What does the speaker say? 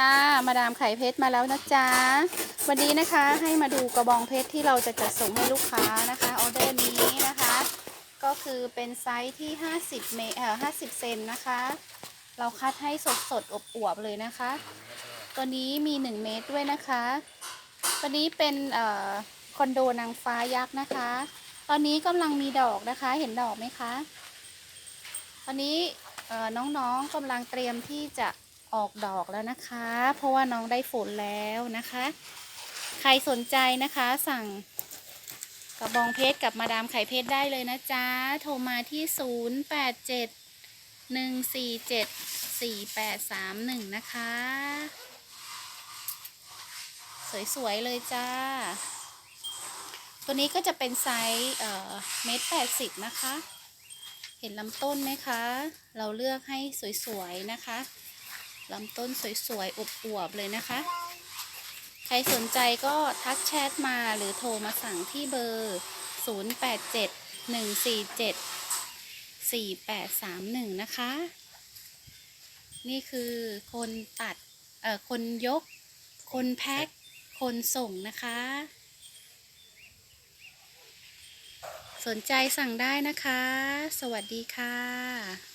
จ้ามาดามไข่เพชรมาแล้วนะจ๊ะวันนี้นะคะให้มาดูกระบองเพชรที่เราจะจัดส่งให้ลูกค้านะคะออเดอร์นี้นะคะ ก็คือเป็นไซส์ที่ 50 เมตรเอ่อ50 เซนนะคะ เราคัดให้สดสดอบอวบเลยนะคะ ตัวนี้มี 1 เมตรด้วยนะคะตัวนี้เป็นเอ่อคอนโดนางฟ้ายักษ์นะคะ ตอนนี้กำลังมีดอกนะคะเห็นดอกไหมคะ ตอนนี้น้องๆกำลังเตรียมที่จะ ออกดอกแล้วนะคะ เพราะว่าน้องได้ฝนแล้วนะคะ ใครสนใจนะคะสั่งกระบองเพชรกับมาดามไข่เพชรได้เลยนะจ๊ะ โทรมาที่ 0 8 7 1 4 7 4 8 3 1 นะคะ สวย ๆ เลยจ้า ตัวนี้ก็จะเป็นไซส์เอ่อเมตรแปดสิบนะคะ เห็นลำต้นไหมคะ เราเลือกให้สวย ๆ นะคะ ลำต้นสวยๆอวบๆเลยนะคะ ใครสนใจก็ทักแชทมาหรือโทรมาสั่งที่เบอร์ 0871474831 นะคะ นี่คือคนตัด เอ่อ คนยก คนแพ็ค คนส่งนะคะ สนใจสั่งได้นะคะ สวัสดีค่ะ